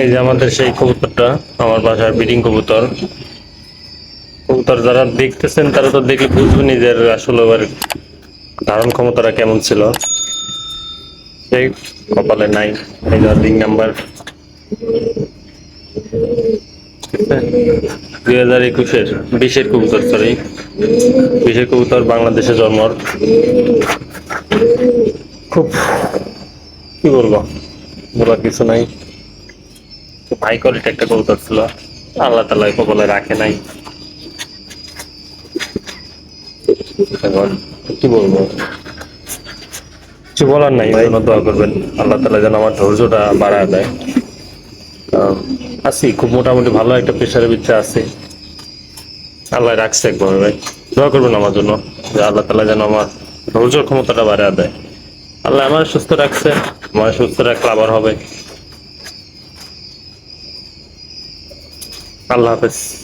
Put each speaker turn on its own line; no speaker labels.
এই যে আমাদের সেই কবুতরটা, আমার বাসার ব্রিডিং কবুতর। কবুতর যারা দেখতেছেন, তারা তো দেখে বুঝবেন নিজের আসলে ওর ধারণ ক্ষমতাটা কেমন ছিল। সেই কপালে নাই, এই যে তিন নাম্বার দুই হাজার একুশের বিশের কবুতর সরি বিশের কবুতর বাংলাদেশে জন্মর খুব, কি বলব? বলার কিছু নাই। কোয়ালিটি একটা কবুতর ছিল আল্লাহ তালা রাখে নাই। এখন কি বলব? কিছু বলার নাই দোয়া করবেন। আল্লাহ তালা যেন আমার ধৈর্যটা দেয়। আছি, খুব মোটামুটি ভালো একটা প্রেশারের ভিতরে আছি। আল্লাহ রাখছে একভাবে ভাই। দোয়া করবেন আমার জন্য, যে আল্লাহ তালা যেন আমার ধৈর্য ক্ষমতাটা বাড়ায় দেয়। আল্লাহ আমার সুস্থ রাখছে আমার সুস্থ রাখলে আবার হবে। আল্লাহ হাফেজ।